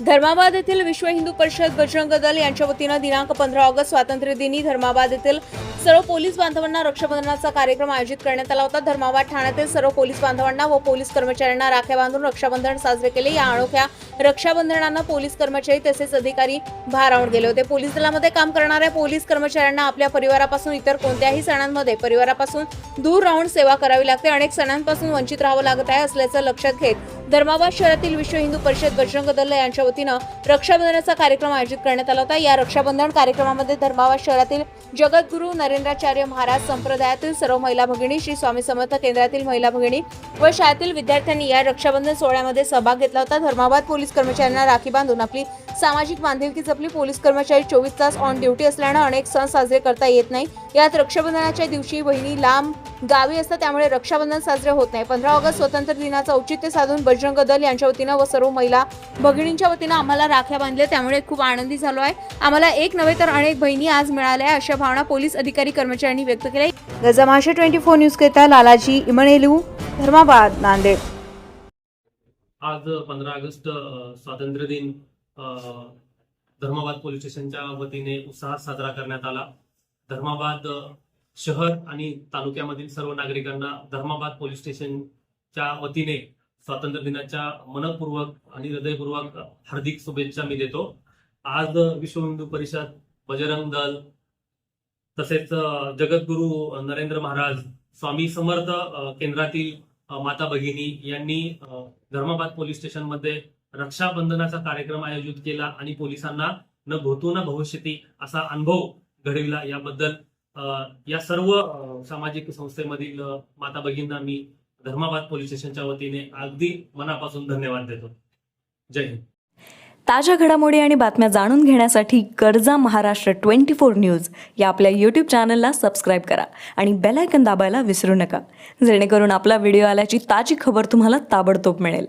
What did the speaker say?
धर्माबाद येथील विश्व हिंदू परिषद बजरंग दल यांच्या वतीनं दिनांक पंधरा ऑगस्ट स्वातंत्र्य दिनी धर्माबाद येथील सर्व पोलीस बांधवांना रक्षाबंधनाचा कार्यक्रम आयोजित करण्यात आला होता. धर्माबाद ठाण्यातील सर्व पोलीस बांधवांना व पोलीस कर्मचाऱ्यांना राख्या बांधून रक्षाबंधन साजरे केले. या अनोख्या रक्षाबंधनानं पोलीस कर्मचारी तसेच अधिकारी भारावून गेले होते. पोलीस दलामध्ये काम करणाऱ्या पोलीस कर्मचाऱ्यांना आपल्या परिवारापासून इतर कोणत्याही सणांमध्ये परिवारापासून दूर राहून सेवा करावी लागते. अनेक सणांपासून वंचित राहावं लागत आहे असल्याचं लक्षात घेत धर्माबाद शहरातील विश्व हिंदू परिषद बजरंग दल यांच्या वतीनं रक्षाबंधनाचा कार्यक्रम आयोजित करण्यात आला होता. या रक्षाबंधन कार्यक्रमामध्ये धर्माबाद शहरातील जगद्गुरू नरेंद्राचार्य महाराज संप्रदायातील सर्व महिला भगिनी श्री स्वामी समर्थ केंद्रातील महिला भगिनी व शाळेतील विद्यार्थ्यांनी या रक्षाबंधन सोहळ्यामध्ये सहभाग घेतला होता. धर्माबाद पोलीस कर्मचाऱ्यांना राखी बांधून आपली सामाजिक बांधिलकी जपली. पोलीस कर्मचारी चोवीस तास ऑन ड्युटी असल्यानं अनेक सण साजरे करता येत नाही. यात रक्षाबंधनाच्या दिवशी बहिणी लांब गावी असतात त्यामुळे रक्षाबंधन साजरे होत नाही. पंधरा ऑगस्ट स्वातंत्र्य दिनाचं औचित्य साधून बजरंग दल यांच्या वतीनं व सर्व महिला भगिनींच्या वतीनं आम्हाला राख्या बांधल्या. त्यामुळे खूप आनंदी झालो आहे. आम्हाला एक नव्हे तर अनेक बहिणी आज मिळाल्या अशा भावना पोलीस अधिकारी कर्मचाऱ्यांनी व्यक्त केल्या. गजामाशा ट्वेंटी फोर न्यूज करता लालाजी इमणेलू धर्माबाद नांदेड. आज पंधरा ऑगस्ट स्वातंत्र्य दिन धर्माबाद पोलीस स्टेशनच्या वतीने उत्साहात साजरा करण्यात आला. धर्माबाद शहर आणि तालुक्यामधील सर्व नागरिकांना धर्माबाद पोलीस स्टेशनच्या वतीने स्वातंत्र्य दिनाच्या मनपूर्वक आणि हृदयपूर्वक हार्दिक शुभेच्छा मी देतो. आज विश्व हिंदू परिषद बजरंग दल तसेच जगद्गुरु नरेंद्र महाराज स्वामी समर्थ केंद्रातील माता भगिनी यांनी धर्माबाद पोलीस स्टेशनमध्ये रक्षाबंधनाचा कार्यक्रम आयोजित केला आणि पोलिसांना न भूतो न भविष्यती असा अनुभव घडविला याबद्दल या सर्व सामाजिक संस्थेमधील माता भगिनींना मी धर्माबाद पोलीस स्टेशनच्या वतीने अगदी मनापासून धन्यवाद देतो. जय हिंद. ताज्या घडामोडी आणि बातम्या जाणून घेण्यासाठी गरजा महाराष्ट्र ट्वेंटी फोर न्यूज या आपल्या यूट्यूब चॅनलला सबस्क्राईब करा आणि बेलायकन दाबायला विसरू नका. जेणेकरून आपला व्हिडिओ आल्याची ताजी खबर तुम्हाला ताबडतोब मिळेल.